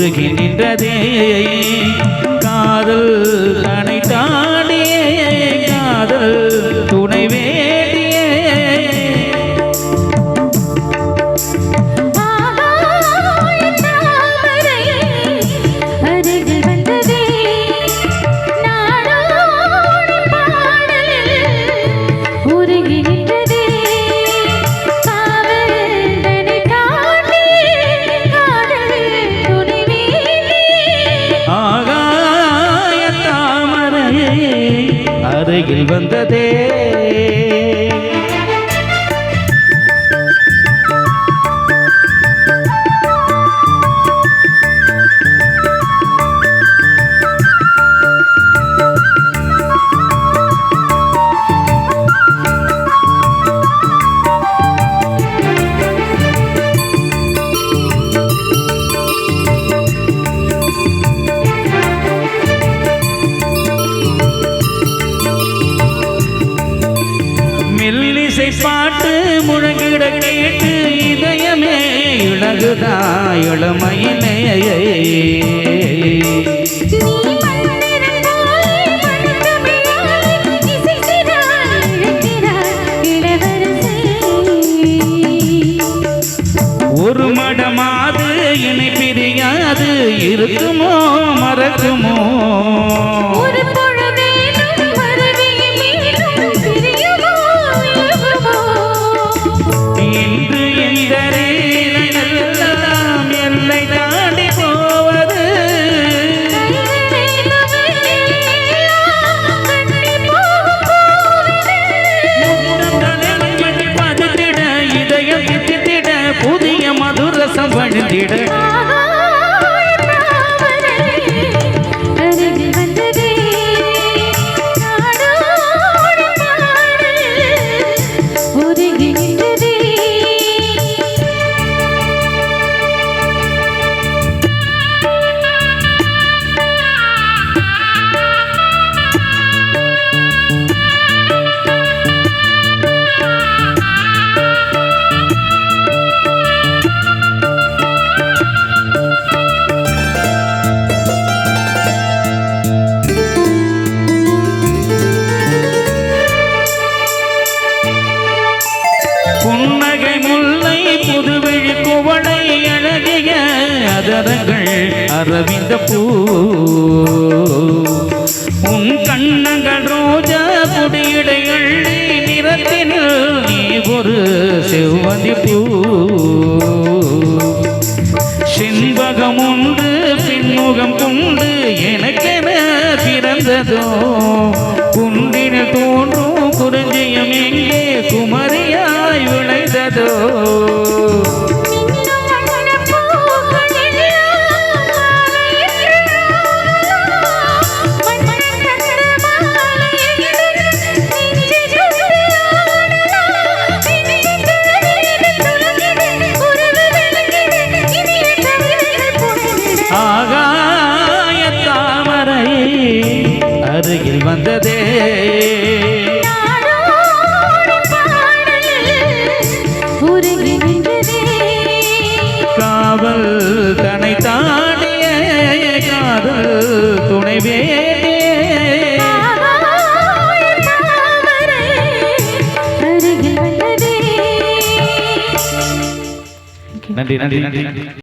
உருகி அருகில் வந்ததே. பாட்டு முழங்கிட கேட்டு இதயமே இழகுதா? இளமையிலே ஒரு மடமாது இணை பிரியாது. இருக்குமோ மறக்குமோ? மதுரசம் வழுந்திட அரவிந்த பூ. உன் கண்ணங்கள் ரோஜா குடியிடையள்ளி நிறத்தினில் நீ ஒரு செவ்வந்தி பூ. செண்பகம் உண்டு பின்முகம் கொண்டு எனக்கென பிறந்ததோ. குண்டின தோன்று அருகில் வந்ததே. காவல் தனை தாண்டிய காதல் துணை வேண்டியே ஆகாய தாமரை அருகில் வந்ததே. நன்றி நன்றி நன்றி.